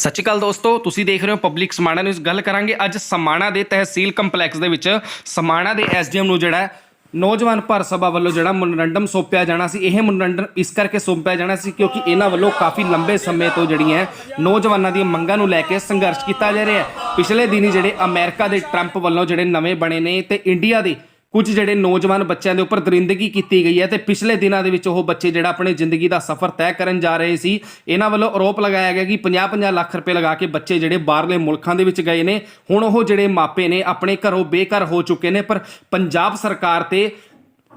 ਸਤਿ ਸ਼੍ਰੀ ਅਕਾਲ ਦੋਸਤੋ, ਤੁਸੀਂ ਦੇਖ ਰਹੇ ਹੋ ਪਬਲਿਕ ਸਮਾਣਾ ਨਿਊਜ਼ ਗੱਲ ਕਰਾਂਗੇ ਅੱਜ ਸਮਾਣਾ ਦੇ ਤਹਿਸੀਲ ਕੰਪਲੈਕਸ ਦੇ ਵਿੱਚ। ਸਮਾਣਾ ਦੇ ਐਸਡੀਐਮ ਨੂੰ ਜਿਹੜਾ ਨੌਜਵਾਨ ਭਾਰਤ ਸਭਾ ਵੱਲੋਂ ਜਿਹੜਾ ਮਨੋਰੰਡਮ ਸੌਂਪਿਆ ਜਾਣਾ ਸੀ। ਇਹ ਮਨੋਰੰਡਮ ਇਸ ਕਰਕੇ ਸੌਂਪਿਆ ਜਾਣਾ ਸੀ ਕਿਉਂਕਿ ਇਹਨਾਂ ਵੱਲੋਂ ਕਾਫੀ ਲੰਬੇ ਸਮੇਂ ਤੋਂ ਜਿਹੜੀਆਂ ਨੌਜਵਾਨਾਂ ਦੀਆਂ ਮੰਗਾਂ ਨੂੰ ਲੈ ਕੇ ਸੰਘਰਸ਼ ਕੀਤਾ ਜਾ ਰਿਹਾ ਹੈ। ਪਿਛਲੇ ਦਿਨੀ ਜਿਹੜੇ ਅਮਰੀਕਾ ਦੇ ਟਰੰਪ ਵੱਲੋਂ ਜਿਹੜੇ ਨਵੇਂ ਬਣੇ ਨੇ ਤੇ ਇੰਡੀਆ ਦੇ ਕੁਝ ਜਿਹੜੇ ਨੌਜਵਾਨ ਬੱਚਿਆਂ ਦੇ ਉੱਪਰ ਦਰਿੰਦਗੀ ਕੀਤੀ ਗਈ ਹੈ ਤੇ ਪਿਛਲੇ ਦਿਨਾਂ ਦੇ ਵਿੱਚ ਉਹ ਬੱਚੇ ਜਿਹੜਾ ਆਪਣੇ ਜ਼ਿੰਦਗੀ ਦਾ ਸਫ਼ਰ ਤੈਅ ਕਰਨ ਜਾ ਰਹੇ ਸੀ। ਇਹਨਾਂ ਵੱਲੋਂ ਆਰੋਪ ਲਗਾਇਆ ਗਿਆ ਕਿ 50-50 ਲੱਖ ਰੁਪਏ ਲਗਾ ਕੇ ਬੱਚੇ ਜਿਹੜੇ ਬਾਹਰਲੇ ਮੁਲਕਾਂ ਦੇ ਵਿੱਚ ਗਏ ਨੇ। ਹੁਣ ਉਹ ਜਿਹੜੇ ਮਾਪੇ ਨੇ ਆਪਣੇ ਘਰੋਂ ਬੇਘਰ ਹੋ ਚੁੱਕੇ ਨੇ ਪਰ ਪੰਜਾਬ ਸਰਕਾਰ ਤੇ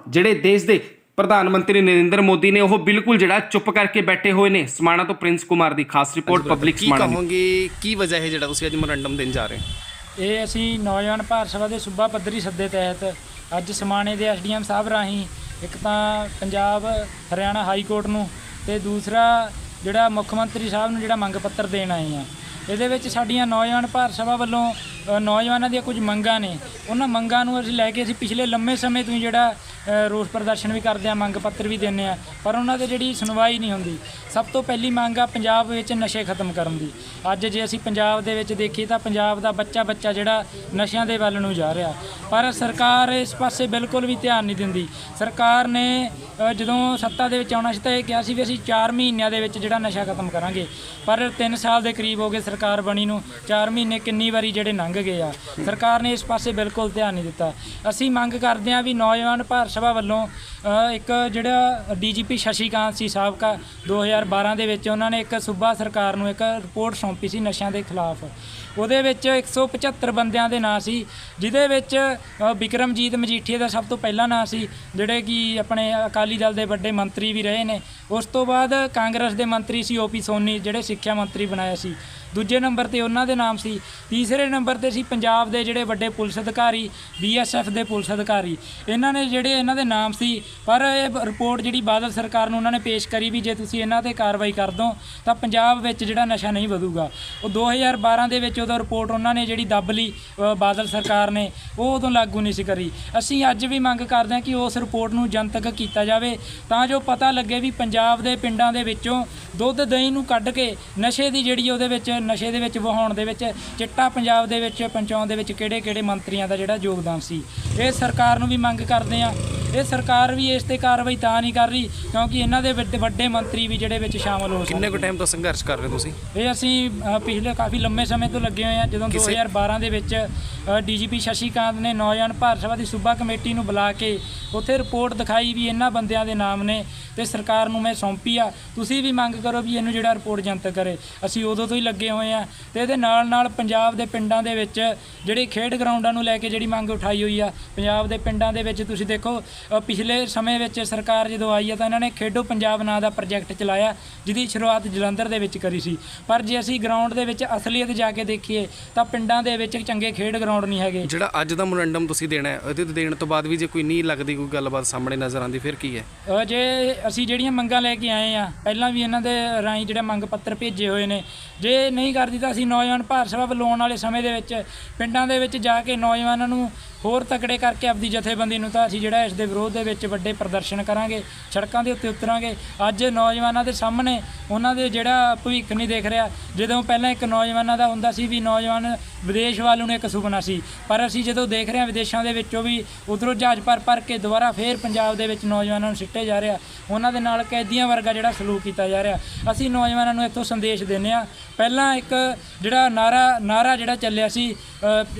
ਜਿਹੜੇ ਦੇਸ਼ ਦੇ ਪ੍ਰਧਾਨ ਮੰਤਰੀ ਨਰਿੰਦਰ ਮੋਦੀ ਨੇ ਉਹ ਬਿਲਕੁਲ ਜਿਹੜਾ ਚੁੱਪ ਕਰਕੇ ਬੈਠੇ ਹੋਏ ਨੇ। ਸਮਾਣਾ ਤੋਂ ਪ੍ਰਿੰਸ ਕੁਮਾਰ ਦੀ ਖਾਸ ਰਿਪੋਰਟ ਪਬਲਿਕ ਕੀ ਸਮਾਣਾ ਦੀ। ਕਹੋਗੇ ਕੀ ਵਜ੍ਹਾ ਹੈ ਜਿਹੜਾ ਤੁਸੀਂ ਅੱਜ ਮੈਮੋਰੰਡਮ ਦੇਣ ਜਾ ਰਹੇ ਹੋ? ਇਹ ਅਸੀਂ ਨੌਜਵਾਨ ਭਾਰਤ ਸਭਾ ਦੇ ਸੂਬਾ ਪੱਧਰੀ ਸੱਦੇ ਤਹਿਤ ਅੱਜ ਸਮਾਣੇ ਦੇ ਐਸਡੀਐਮ ਸਾਹਿਬ ਰਾਹੀਂ ਇੱਕ ਤਾਂ ਪੰਜਾਬ, ਹਰਿਆਣਾ ਹਾਈ ਕੋਰਟ ਨੂੰ ਤੇ ਦੂਸਰਾ ਜਿਹੜਾ ਮੁੱਖ ਮੰਤਰੀ ਸਾਹਿਬ ਨੂੰ ਜਿਹੜਾ ਮੰਗ ਪੱਤਰ ਦੇਣ ਆਏ ਆ। ਇਹਦੇ ਵਿੱਚ ਸਾਡੀਆਂ ਨੌਜਵਾਨ ਭਾਰਤ ਸਭਾ ਵੱਲੋਂ ਨੌਜਵਾਨਾਂ ਦੀਆਂ ਕੁਝ ਮੰਗਾਂ ਨੇ। ਉਹਨਾਂ ਮੰਗਾਂ ਨੂੰ ਅਸੀਂ ਲੈ ਕੇ ਅਸੀਂ ਪਿਛਲੇ ਲੰਮੇ ਸਮੇਂ ਤੋਂ ਹੀ ਜਿਹੜਾ ਰੋਸ ਪ੍ਰਦਰਸ਼ਨ ਵੀ ਕਰਦੇ ਆ, ਮੰਗ ਪੱਤਰ ਵੀ ਦਿੰਨੇ ਆ, ਪਰ ਉਹਨਾਂ ਦੇ ਜਿਹੜੀ ਸੁਣਵਾਈ ਨਹੀਂ ਹੁੰਦੀ। ਸਭ ਤੋਂ ਪਹਿਲੀ ਮੰਗ ਆ ਪੰਜਾਬ ਵਿੱਚ ਨਸ਼ੇ ਖਤਮ ਕਰਨ ਦੀ। ਅੱਜ ਜੇ ਅਸੀਂ ਪੰਜਾਬ ਦੇ ਵਿੱਚ ਦੇਖੀਏ ਤਾਂ ਪੰਜਾਬ ਦਾ ਬੱਚਾ ਬੱਚਾ ਜਿਹੜਾ ਨਸ਼ਿਆਂ ਦੇ ਵੱਲ ਨੂੰ ਜਾ ਰਿਹਾ। ਪਰ ਸਰਕਾਰ ਇਸ ਪਾਸੇ ਬਿਲਕੁਲ ਵੀ ਧਿਆਨ ਨਹੀਂ ਦਿੰਦੀ। ਸਰਕਾਰ ਨੇ ਜਦੋਂ ਸੱਤਾ ਦੇ ਵਿੱਚ ਆਉਣਾ ਸੀ ਤਾਂ ਇਹ ਕਿਹਾ ਸੀ ਵੀ ਅਸੀਂ 4 ਮਹੀਨਿਆਂ ਦੇ ਵਿੱਚ ਜਿਹੜਾ ਨਸ਼ਾ ਖਤਮ ਕਰਾਂਗੇ। ਪਰ 3 ਸਾਲ ਦੇ ਕਰੀਬ ਹੋ ਗਏ ਸਰਕਾਰ ਬਣੀ ਨੂੰ। 4 ਮਹੀਨੇ ਕਿੰਨੀ ਵਾਰੀ ਜਿਹੜੇ ਲੰਘ ਗਏ ਆ। ਸਰਕਾਰ ਨੇ ਇਸ ਪਾਸੇ ਬਿਲਕੁਲ ਧਿਆਨ ਨਹੀਂ ਦਿੱਤਾ। ਅਸੀਂ ਮੰਗ ਕਰਦੇ ਹਾਂ ਵੀ ਨੌਜਵਾਨ ਭਾਰਤ ਸਭਾ ਵੱਲੋਂ ਇੱਕ ਜਿਹੜਾ ਡੀਜੀਪੀ ਸ਼ਸ਼ੀਕਾਂਤ ਸੀ ਸਾਬਕਾ 2012 ਦੇ ਵਿੱਚ ਉਹਨਾਂ ਨੇ ਇੱਕ ਸੂਬਾ ਸਰਕਾਰ ਨੂੰ ਇੱਕ ਰਿਪੋਰਟ ਸੌਂਪੀ ਸੀ ਨਸ਼ਿਆਂ ਦੇ ਖਿਲਾਫ। ਉਹਦੇ ਵਿੱਚ 175 ਬੰਦਿਆਂ ਦੇ ਨਾਂ ਸੀ ਜਿਹਦੇ ਵਿੱਚ ਅ, ਵਿਕਰਮਜੀਤ ਮਜੀਠੀਆ ਦਾ ਸਭ ਤੋਂ ਪਹਿਲਾ ਨਾਂ ਸੀ ਜਿਹੜੇ ਕਿ ਆਪਣੇ ਅਕਾਲੀ ਦਲ ਦੇ ਵੱਡੇ ਮੰਤਰੀ ਵੀ ਰਹੇ ਨੇ। ਉਸ ਤੋਂ ਬਾਅਦ ਕਾਂਗਰਸ ਦੇ ਮੰਤਰੀ ਸੀ ਓਪੀ ਸੋਨੀ ਜਿਹੜੇ ਸਿੱਖਿਆ ਮੰਤਰੀ ਬਣਾਇਆ ਸੀ। ਦੂਜੇ ਨੰਬਰ ਤੇ ਉਹਨਾਂ ਦੇ ਨਾਮ ਸੀ, ਤੀਸਰੇ ਨੰਬਰ ਤੇ ਸੀ ਪੰਜਾਬ ਦੇ ਜਿਹੜੇ ਵੱਡੇ ਪੁਲਿਸ ਅਧਿਕਾਰੀ, ਬੀਐਸਐਫ ਦੇ ਪੁਲਿਸ ਅਧਿਕਾਰੀ। ਇਹਨਾਂ ਨੇ ਜਿਹੜੇ ਇਹਨਾਂ ਦੇ ਨਾਮ ਸੀ, ਪਰ ਇਹ ਰਿਪੋਰਟ ਜਿਹੜੀ ਬਾਦਲ ਸਰਕਾਰ ਨੂੰ ਉਹਨਾਂ ਨੇ ਪੇਸ਼ ਕਰੀ ਵੀ ਜੇ ਤੁਸੀਂ ਇਹਨਾਂ ਤੇ ਕਾਰਵਾਈ ਕਰ ਦੋ ਤਾਂ ਪੰਜਾਬ ਵਿੱਚ ਜਿਹੜਾ ਨਸ਼ਾ ਨਹੀਂ ਵਧੂਗਾ। ਉਹ 2012 ਦੇ ਵਿੱਚ ਉਦੋਂ ਰਿਪੋਰਟ ਉਹਨਾਂ ਨੇ ਜਿਹੜੀ ਦੱਬ ਲਈ ਬਾਦਲ ਸਰਕਾਰ ਨੇ, ਉਹ ਉਦੋਂ ਲਾਗੂ ਨਹੀਂ ਸੀ ਕਰੀ। ਅਸੀਂ ਅੱਜ ਵੀ ਮੰਗ ਕਰਦੇ ਹਾਂ ਕਿ ਉਸ ਰਿਪੋਰਟ ਨੂੰ ਜਨਤਕ ਕੀਤਾ ਜਾਵੇ, ਤਾਂ ਜੋ ਪਤਾ ਲੱਗੇ ਵੀ ਪੰਜਾਬ ਦੇ ਪਿੰਡਾਂ ਦੇ ਵਿੱਚੋਂ ਦੁੱਧ ਦਹੀਂ ਨੂੰ ਕੱਢ ਕੇ ਨਸ਼ੇ ਦੀ ਜਿਹੜੀ ਉਹਦੇ ਵਿੱਚ ਨਸ਼ੇ ਦੇ ਵਿੱਚ ਵਹਾਉਣ ਦੇ ਵਿੱਚ ਚਿੱਟਾ ਪੰਜਾਬ ਦੇ ਵਿੱਚ ਪਹੁੰਚਾਉਣ ਦੇ ਵਿੱਚ ਕਿਹੜੇ ਕਿਹੜੇ ਮੰਤਰੀਆਂ ਦਾ ਜਿਹੜਾ ਯੋਗਦਾਨ ਸੀ। ਇਹ ਸਰਕਾਰ ਨੂੰ ਵੀ ਮੰਗ ਕਰਦੇ ਆ ਇਹ ਸਰਕਾਰ ਵੀ ਇਸ ਤੇ ਕਾਰਵਾਈ ਤਾਂ ਨਹੀਂ ਕਰ ਰਹੀ ਕਿਉਂਕਿ ਇਹਨਾਂ ਦੇ ਵੱਡੇ ਵੱਡੇ ਮੰਤਰੀ ਵੀ ਜਿਹੜੇ ਵਿੱਚ ਸ਼ਾਮਲ ਹੋ ਕਿੰਨੇ ਸਕਦੇ ਕੁ ਟਾਈਮ ਤੋਂ ਸੰਘਰਸ਼ ਕਰ ਰਹੇ ਹੋ ਤੁਸੀਂ? ਇਹ ਅਸੀਂ ਅ, ਪਿਛਲੇ ਕਾਫੀ ਲੰਮੇ ਸਮੇਂ ਤੋਂ ਲੱਗੇ ਹੋਏ ਆ ਜਦੋਂ 2012 ਦੇ ਵਿੱਚ ਡੀਜੀਪੀ ਸ਼ਸ਼ੀਕਾਂਤ ਨੇ ਨੌਜਵਾਨ ਭਾਰਤ ਸਭਾ ਦੀ ਸੂਬਾ ਕਮੇਟੀ ਨੂੰ ਬੁਲਾ ਕੇ ਉੱਥੇ ਰਿਪੋਰਟ ਦਿਖਾਈ ਵੀ ਇਹਨਾਂ ਬੰਦਿਆਂ ਦੇ ਨਾਮ ਨੇ ਤੇ ਸਰਕਾਰ ਨੂੰ ਮੈਂ ਸੌਂਪੀ ਆ। ਤੁਸੀਂ ਵੀ ਮੰਗ ਕਰੋ ਵੀ ਇਹਨੂੰ ਜਿਹੜਾ ਰਿਪੋਰਟ ਜਨਤਕ ਕਰੇ। ਅਸੀਂ ਉਦੋਂ ਤੋਂ ਹੀ ਲੱਗੇ ਹੋਏ ਆ ਤੇ ਇਹਦੇ ਨਾਲ ਨਾਲ ਪੰਜਾਬ ਦੇ ਪਿੰਡਾਂ ਦੇ ਵਿੱਚ ਜਿਹੜੇ ਖੇਡ ਗਰਾਊਂਡਾਂ ਨੂੰ ਲੈ ਕੇ ਜਿਹੜੀ ਮੰਗ ਉਠਾਈ ਹੋਈ ਆ, ਪੰਜਾਬ ਦੇ ਪਿੰਡਾਂ ਦੇ ਵਿੱਚ ਤੁਸੀਂ ਦੇਖੋ ਪਿਛਲੇ ਸਮੇਂ ਵਿੱਚ ਸਰਕਾਰ ਜਦੋਂ ਆਈ ਆ ਤਾਂ ਇਹਨਾਂ ਨੇ ਖੇਡੋ ਪੰਜਾਬ ਨਾਂ ਦਾ ਪ੍ਰੋਜੈਕਟ ਚਲਾਇਆ, ਜਿਹਦੀ ਸ਼ੁਰੂਆਤ ਜਲੰਧਰ ਦੇ ਵਿੱਚ ਕਰੀ ਸੀ। ਪਰ ਜੇ ਅਸੀਂ ਗਰਾਊਂਡ ਦੇ ਵਿੱਚ ਅਸਲੀਅਤ ਜਾ ਕੇ ਦੇਖੀਏ, ਤਾਂ ਪਿੰਡਾਂ ਦੇ ਵਿੱਚ ਚੰਗੇ ਖੇਡ ਗਰਾਊਂਡ ਨਹੀਂ ਹੈਗੇ। ਜਿਹੜਾ ਅੱਜ ਦਾ ਮੈਮੋਰੰਡਮ ਤੁਸੀਂ ਦੇਣਾ ਹੈ, ਉਹਦੇ ਦੇਣ ਤੋਂ ਬਾਅਦ ਵੀ ਜੇ ਕੋਈ ਨਹੀਂ ਲੱਗਦੀ ਕੋਈ ਗੱਲਬਾਤ ਸਾਹਮਣੇ ਨਜ਼ਰ ਆਉਂਦੀ ਫਿਰ ਕੀ ਹੈ? ਅ, ਜੇ ਅਸੀਂ ਜਿਹੜੀਆਂ ਮੰਗਾਂ ਲੈ ਕੇ ਆਏ ਆ ਪਹਿਲਾਂ ਵੀ ਇਹਨਾਂ ਦੇ ਰਾਹੀਂ ਜਿਹੜਾ ਮੰਗ ਪੱਤਰ ਭੇਜੇ ਹੋਏ ਨੇ ਜੇ ਨਹੀਂ ਕਰਦੀ ਤਾਂ ਅਸੀਂ ਨੌਜਵਾਨ ਭਾਰਤ ਸਭਾ ਵੱਲੋਂ ਆਉਣ ਵਾਲੇ ਸਮੇਂ ਦੇ ਵਿੱਚ ਪਿੰਡਾਂ ਦੇ ਵਿੱਚ ਜਾ ਕੇ ਨੌਜਵਾਨਾਂ ਨੂੰ ਹੋਰ ਤਕੜੇ ਕਰਕੇ ਆਪਦੀ ਜਥੇਬੰਦੀ ਨੂੰ ਤਾਂ ਅਸੀਂ ਜਿਹੜਾ ਇਸ ਦੇ ਵਿਰੋਧ ਦੇ ਵਿੱਚ ਵੱਡੇ ਪ੍ਰਦਰਸ਼ਨ ਕਰਾਂਗੇ ਸੜਕਾਂ ਦੇ ਉੱਤੇ ਉਤਰਾਂਗੇ। ਅੱਜ ਨੌਜਵਾਨਾਂ ਦੇ ਸਾਹਮਣੇ ਉਹਨਾਂ ਦੇ ਜਿਹੜਾ ਭਵਿੱਖ ਨਹੀਂ ਦੇਖ ਰਿਹਾ ਜਦੋਂ ਪਹਿਲਾਂ ਇੱਕ ਨੌਜਵਾਨਾਂ ਦਾ ਹੁੰਦਾ ਸੀ ਵੀ ਨੌਜਵਾਨ ਵਿਦੇਸ਼ ਵੱਲ ਨੂੰ ਇੱਕ ਸੁਪਨਾ ਸੀ ਪਰ ਅਸੀਂ ਜਦੋਂ ਦੇਖ ਰਹੇ ਹਾਂ ਵਿਦੇਸ਼ਾਂ ਦੇ ਵਿੱਚੋਂ ਵੀ ਉਧਰੋਂ ਜਹਾਜ਼ ਭਰ ਭਰ ਕੇ ਦੁਬਾਰਾ ਫੇਰ ਪੰਜਾਬ ਦੇ ਵਿੱਚ ਨੌਜਵਾਨਾਂ ਨੂੰ ਸਿੱਟੇ ਜਾ ਰਿਹਾ। ਉਹਨਾਂ ਦੇ ਨਾਲ ਕੈਦੀਆਂ ਵਰਗਾ ਜਿਹੜਾ ਸਲੂਕ ਕੀਤਾ ਜਾ ਰਿਹਾ। ਅਸੀਂ ਨੌਜਵਾਨਾਂ ਨੂੰ ਇੱਥੋਂ ਸੰਦੇਸ਼ ਦਿੰਦੇ ਆ ਪਹਿਲਾਂ ਇੱਕ ਜਿਹੜਾ ਨਾਰਾ ਨਾਰਾ ਜਿਹੜਾ ਚੱਲਿਆ ਸੀ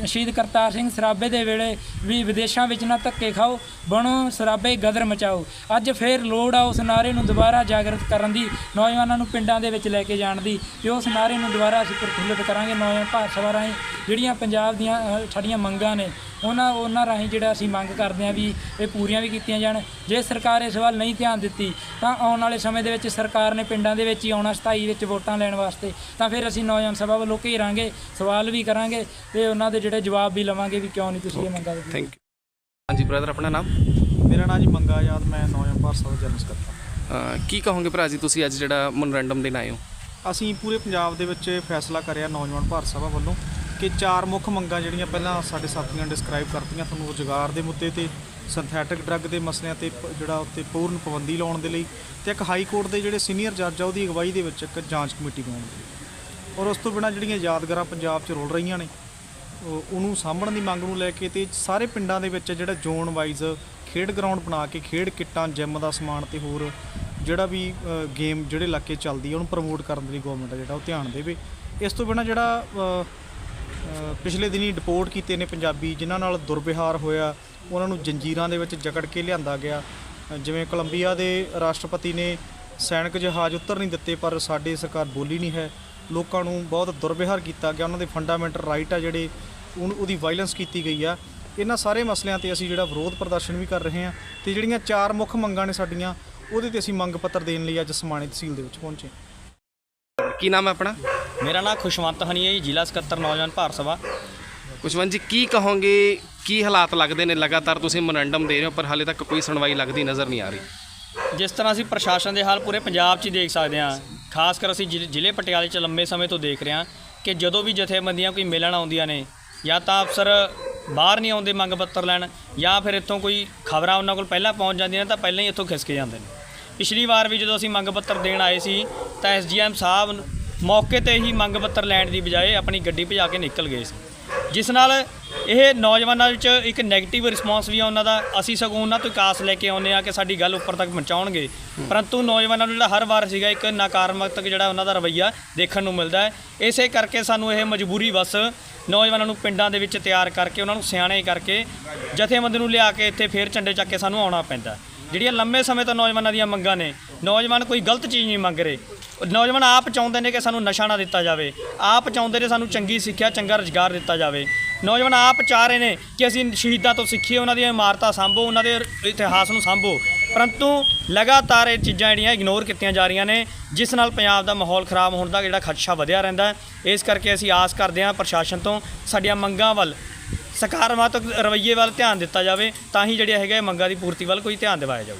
ਸ਼ਹੀਦ ਕਰਤਾਰ ਸਿੰਘ ਸਰਾਭੇ ਦੇ ਵੇਲੇ ਵੀ ਵਿਦੇਸ਼ਾਂ ਵਿੱਚ ਨਾ ਧੱਕੇ ਖਾਓ, ਬਣੋ ਸਰਾਬੇ ਗਦਰ ਮਚਾਓ। ਅੱਜ ਫੇਰ ਲੋੜ ਆ ਉਸ ਨਾਰੇ ਨੂੰ ਦੁਬਾਰਾ ਜਾਗਰਤ ਕਰਨ ਦੀ, ਨੌਜਵਾਨਾਂ ਨੂੰ ਪਿੰਡਾਂ ਦੇ ਵਿੱਚ ਲੈ ਕੇ ਜਾਣ ਦੀ ਤੇ ਉਸ ਨਾਰੇ ਨੂੰ ਦੁਬਾਰਾ ਅਸੀਂ ਪ੍ਰਫੁੱਲਿਤ ਕਰਾਂਗੇ। ਨੌਜਵਾਨ ਭਾਰਤ ਸਭਾ ਰਾਹੀਂ ਜਿਹੜੀਆਂ ਪੰਜਾਬ ਦੀਆਂ ਸਾਡੀਆਂ ਮੰਗਾਂ ਨੇ ਉਹਨਾਂ ਉਹਨਾਂ ਰਾਹੀਂ ਜਿਹੜਾ ਅਸੀਂ ਮੰਗ ਕਰਦੇ ਹਾਂ ਵੀ ਇਹ ਪੂਰੀਆਂ ਵੀ ਕੀਤੀਆਂ ਜਾਣ। ਜੇ ਸਰਕਾਰ ਇਸ ਵੱਲ ਨਹੀਂ ਧਿਆਨ ਦਿੱਤੀ ਤਾਂ ਆਉਣ ਵਾਲੇ ਸਮੇਂ ਦੇ ਵਿੱਚ ਸਰਕਾਰ ਨੇ ਪਿੰਡਾਂ ਦੇ ਵਿੱਚ ਹੀ ਆਉਣਾ 27 ਵਿੱਚ ਵੋਟਾਂ ਲੈਣ ਵਾਸਤੇ। ਤਾਂ ਫਿਰ ਅਸੀਂ ਨੌਜਵਾਨ ਸਭਾ ਵੱਲੋਂ ਘੇਰਾਂਗੇ ਸਵਾਲ ਵੀ ਕਰਾਂਗੇ ਤੇ ਉਹਨਾਂ ਦੇ ਜਿਹੜੇ ਜਵਾਬ ਵੀ ਲਵਾਂਗੇ ਵੀ ਕਿਉਂ ਨਹੀਂ ਤੁਸੀਂ ਇਹ ਮੰਗਾਂ ਦਿੱਤੀਆਂ। ਥੈਂਕ ਯੂ ਹਾਂਜੀ ਬ੍ਰਦਰ ਆਪਣਾ ਨਾਮ? ਮੇਰਾ ਨਾਂ ਜੀ ਮੰਗਾ ਆਜ਼ਾਦ ਮੈਂ ਨੌਜਵਾਨ ਭਾਰਤ ਸਭਾ ਦਾ ਜਨਰਲ ਸਕੱਤਰ ਕੀ ਕਹੋਗੇ ਭਰਾ ਜੀ ਤੁਸੀਂ ਅੱਜ ਜਿਹੜਾ ਮੈਮੋਰੰਡਮ ਦੇਣ ਆਏ ਹੋ? ਅਸੀਂ ਪੂਰੇ ਪੰਜਾਬ ਦੇ ਵਿੱਚ ਫੈਸਲਾ ਕਰਿਆ ਨੌਜਵਾਨ ਭਾਰਤ ਸਭਾ ਵੱਲੋਂ। ਕਿ ਚਾਰ ਮੁੱਖ ਮੰਗਾਂ ਜਿਹੜੀਆਂ ਪਹਿਲਾਂ ਸਾਡੇ ਸਾਥੀਆਂ ਨੇ ਡਿਸਕ੍ਰਾਈਬ ਕਰਤੀਆਂ ਤੁਹਾਨੂੰ ਰੁਜ਼ਗਾਰ ਦੇ ਮੁੱਦੇ ਤੇ ਸਿੰਥੈਟਿਕ ਡਰੱਗ ਦੇ ਮਸਲਿਆਂ ਤੇ ਪ- ਜਿਹੜਾ ਉੱਤੇ ਪੂਰਨ ਪਾਬੰਦੀ ਲਾਉਣ ਦੇ ਲਈ ਤੇ ਇੱਕ ਹਾਈ ਕੋਰਟ ਦੇ ਜਿਹੜੇ ਸੀਨੀਅਰ ਜੱਜ ਆ, ਉਹਦੀ ਅਗਵਾਈ ਦੇ ਵਿੱਚ ਇੱਕ ਜਾਂਚ ਕਮੇਟੀ ਬਣਾਉਣ ਦੀ ਔਰ ਉਸ ਤੋਂ ਬਿਨਾਂ ਜਿਹੜੀਆਂ ਯਾਦਗਾਰਾਂ ਪੰਜਾਬ 'ਚ ਰੁਲ ਰਹੀਆਂ ਨੇ ਉਹਨੂੰ ਸਾਂਭਣ ਦੀ ਮੰਗ ਨੂੰ ਲੈ ਕੇ ਤੇ ਸਾਰੇ ਪਿੰਡਾਂ ਦੇ ਵਿੱਚ ਜਿਹੜਾ ਜ਼ੋਨ ਵਾਈਜ਼ ਖੇਡ ਗਰਾਊਂਡ ਬਣਾ ਕੇ ਖੇਡ ਕਿੱਟਾਂ ਜਿਮ ਦਾ ਸਮਾਨ ਤੇ ਹੋਰ ਜਿਹੜਾ ਵੀ ਗੇਮ ਜਿਹੜੇ ਇਲਾਕੇ ਚੱਲਦੀ ਹੈ ਉਹਨੂੰ ਪ੍ਰਮੋਟ ਕਰਨ ਦੇ ਲਈ ਗਵਰਨਮੈਂਟ ਜਿਹੜਾ, ਉਹ ਧਿਆਨ ਦੇਵੇ। ਇਸ ਤੋਂ ਬਿਨਾਂ ਜਿਹੜਾ ਪਿਛਲੇ ਦਿਨੀ ਡਿਪੋਰਟ ਕੀਤੇ ਨੇ ਪੰਜਾਬੀ, ਜਿਨ੍ਹਾਂ ਨਾਲ ਦੁਰਵਿਹਾਰ ਹੋਇਆ। ਉਹਨਾਂ ਨੂੰ ਜੰਜੀਰਾਂ ਦੇ ਵਿੱਚ ਜਕੜ ਕੇ ਲਿਆਂਦਾ ਗਿਆ। ਜਿਵੇਂ ਕੋਲੰਬੀਆ ਦੇ ਰਾਸ਼ਟਰਪਤੀ ਨੇ ਸੈਨਿਕ ਜਹਾਜ਼ ਉੱਤਰ ਨਹੀਂ ਦਿੱਤੇ, ਪਰ ਸਾਡੀ ਸਰਕਾਰ ਬੋਲੀ ਨਹੀਂ ਹੈ। ਲੋਕਾਂ ਨੂੰ ਬਹੁਤ ਦੁਰਵਿਹਾਰ ਕੀਤਾ ਗਿਆ। ਉਹਨਾਂ ਦੇ ਫੰਡਾਮੈਂਟਲ ਰਾਈਟ ਆ ਜਿਹੜੇ ਉਹਨੂੰ ਉਹਦੀ ਵਾਇਲੈਂਸ ਕੀਤੀ ਗਈ ਆ। ਇਹਨਾਂ ਸਾਰੇ ਮਸਲਿਆਂ ਤੇ ਅਸੀਂ ਜਿਹੜਾ ਵਿਰੋਧ ਪ੍ਰਦਰਸ਼ਨ ਵੀ ਕਰ ਰਹੇ ਹਾਂ ਤੇ ਜਿਹੜੀਆਂ ਚਾਰ ਮੁੱਖ ਮੰਗਾਂ ਨੇ ਸਾਡੀਆਂ, ਉਹਦੇ ਤੇ ਅਸੀਂ ਮੰਗ ਪੱਤਰ ਦੇਣ ਲਈ ਅੱਜ ਸਮਾਣੇ ਤਹਿਸੀਲ ਦੇ ਵਿੱਚ ਪਹੁੰਚੇ ਕੀ ਨਾਮ ਹੈ ਆਪਣਾ? ਮੇਰਾ ਨਾਮ ਖੁਸ਼ਵੰਤ ਹਨੀ ਹੈ ਜੀ ਜ਼ਿਲ੍ਹਾ ਸਕੱਤਰ ਨੌਜਵਾਨ ਭਾਰਤ ਸਭਾ। ਕੁਸ਼ਵੰਤ ਜੀ ਕੀ ਕਹੋਗੇ ਕੀ ਹਾਲਾਤ ਲੱਗਦੇ ਨੇ? ਲਗਾਤਾਰ ਤੁਸੀਂ ਮੈਮੋਰੰਡਮ ਦੇ ਰਹੇ ਹੋ ਪਰ ਹਾਲੇ ਤੱਕ ਕੋਈ ਸੁਣਵਾਈ ਲੱਗਦੀ ਨਜ਼ਰ ਨਹੀਂ ਆ ਰਹੀ। ਜਿਸ ਤਰ੍ਹਾਂ ਅਸੀਂ ਪ੍ਰਸ਼ਾਸਨ ਦੇ ਹਾਲ ਪੂਰੇ ਪੰਜਾਬ 'ਚ ਹੀ ਦੇਖ ਸਕਦੇ ਹਾਂ ਖਾਸ ਕਰ ਅਸੀਂ ਜ਼ਿਲ੍ਹੇ ਜ਼ਿਲ੍ਹੇ ਪਟਿਆਲੇ 'ਚ ਲੰਮੇ ਸਮੇਂ ਤੋਂ ਦੇਖ ਰਹੇ ਹਾਂ ਕਿ ਜਦੋਂ ਵੀ ਜਥੇਬੰਦੀਆਂ ਕੋਈ ਮਿਲਣ ਆਉਂਦੀਆਂ ਨੇ ਜਾਂ ਤਾਂ ਅਫਸਰ ਬਾਹਰ ਨਹੀਂ ਆਉਂਦੇ ਮੰਗ ਪੱਤਰ ਲੈਣ ਜਾਂ ਫਿਰ ਇੱਥੋਂ ਕੋਈ ਖਬਰਾਂ ਉਹਨਾਂ ਕੋਲ ਪਹਿਲਾਂ ਪਹੁੰਚ ਜਾਂਦੀਆਂ ਨੇ ਤਾਂ ਪਹਿਲਾਂ ਹੀ ਇੱਥੋਂ ਖਿਸਕੇ ਜਾਂਦੇ ਨੇ। ਪਿਛਲੀ ਵਾਰ ਵੀ ਜਦੋਂ ਅਸੀਂ ਮੰਗ ਪੱਤਰ ਦੇਣ ਆਏ ਸੀ, ਤਾਂ ਐਸਡੀਐਮ ਸਾਹਿਬ ਮੌਕੇ ਤੇ ਹੀ ਮੰਗ ਪੱਤਰ ਲੈਣ ਦੀ ਬਜਾਏ ਆਪਣੀ ਗੱਡੀ ਭਜਾ ਕੇ ਨਿਕਲ ਗਏ ਸੀ। ਜਿਸ ਨਾਲ ਇਹ ਨੌਜਵਾਨਾਂ ਵਿੱਚ ਇੱਕ 네ਗੇਟਿਵ ਰਿਸਪਾਂਸ ਵੀ ਆ ਉਹਨਾਂ ਦਾ। ਅਸੀਂ ਸਗੋਂ ਉਹਨਾਂ ਤੋਂ ਕਾਸ ਲੈ ਕੇ ਆਉਂਦੇ ਆ ਕਿ ਸਾਡੀ ਗੱਲ ਉੱਪਰ ਤੱਕ ਪਹੁੰਚਾਉਣਗੇ। ਪਰੰਤੂ ਨੌਜਵਾਨਾਂ ਨੂੰ ਜਿਹੜਾ ਹਰ ਵਾਰ ਸੀਗਾ ਇੱਕ ਨਕਾਰਾਤਮਕ ਜਿਹੜਾ ਉਹਨਾਂ ਦਾ ਰਵੱਈਆ ਦੇਖਣ ਨੂੰ ਮਿਲਦਾ ਹੈ। ਇਸੇ ਕਰਕੇ ਸਾਨੂੰ ਇਹ ਮਜਬੂਰੀ ਬਸ ਨੌਜਵਾਨਾਂ ਨੂੰ ਪਿੰਡਾਂ ਦੇ ਵਿੱਚ ਤਿਆਰ ਕਰਕੇ, ਉਹਨਾਂ ਨੂੰ ਸਿਆਣੇ ਕਰਕੇ ਜਥੇਬੰਦੀ ਨੂੰ ਲਿਆ ਕੇ ਇੱਥੇ ਫੇਰ ਝੰਡੇ ਚੱਕ ਕੇ ਸਾਨੂੰ ਆਉਣਾ ਪੈਂਦਾ ਜਿਹੜੀਆਂ ਲੰਮੇ ਸਮੇਂ ਤੋਂ ਨੌਜਵਾਨਾਂ ਦੀਆਂ ਮੰਗਾਂ ਨੇ, ਨੌਜਵਾਨ ਕੋਈ ਗਲਤ ਚੀਜ਼ ਨਹੀਂ ਮੰਗ ਰਹੇ। ਨੌਜਵਾਨ ਆਪ ਚਾਹੁੰਦੇ ਨੇ ਕਿ ਸਾਨੂੰ ਨਸ਼ਾ ਨਾ ਦਿੱਤਾ ਜਾਵੇ। ਆਪ ਚਾਹੁੰਦੇ ਨੇ ਸਾਨੂੰ ਚੰਗੀ ਸਿੱਖਿਆ, ਚੰਗਾ ਰੁਜ਼ਗਾਰ ਦਿੱਤਾ ਜਾਵੇ। ਨੌਜਵਾਨ ਆਪ ਚਾਹ ਰਹੇ ਨੇ ਕਿ ਅਸੀਂ ਸ਼ਹੀਦਾਂ ਤੋਂ ਸਿੱਖੀਏ, ਉਹਨਾਂ ਦੀਆਂ ਇਮਾਰਤਾਂ ਸਾਂਭੋ, ਉਹਨਾਂ ਦੇ ਇਤਿਹਾਸ ਨੂੰ ਸਾਂਭੋ। ਪਰੰਤੂ ਲਗਾਤਾਰ ਇਹ ਚੀਜ਼ਾਂ ਜਿਹੜੀਆਂ ਇਗਨੋਰ ਕੀਤੀਆਂ ਜਾ ਰਹੀਆਂ ਨੇ, ਜਿਸ ਨਾਲ ਪੰਜਾਬ ਦਾ ਮਾਹੌਲ ਖਰਾਬ ਹੋਣ ਦਾ ਜਿਹੜਾ ਖਦਸ਼ਾ ਵਧਿਆ ਰਹਿੰਦਾ ਹੈ। ਇਸ ਕਰਕੇ ਅਸੀਂ ਆਸ ਕਰਦੇ ਹਾਂ ਪ੍ਰਸ਼ਾਸਨ ਤੋਂ, ਸਾਡੀਆਂ ਮੰਗਾਂ ਵੱਲ ਸਕਾਰਾਤਮਕ ਰਵੱਈਏ ਵੱਲ ਧਿਆਨ ਦਿੱਤਾ ਜਾਵੇ, ਤਾਂ ਹੀ ਜਿਹੜੇ ਹੈਗੇ ਮੰਗਾਂ ਦੀ ਪੂਰਤੀ ਵੱਲ ਕੋਈ ਧਿਆਨ ਦਿਵਾਇਆ ਜਾਊ।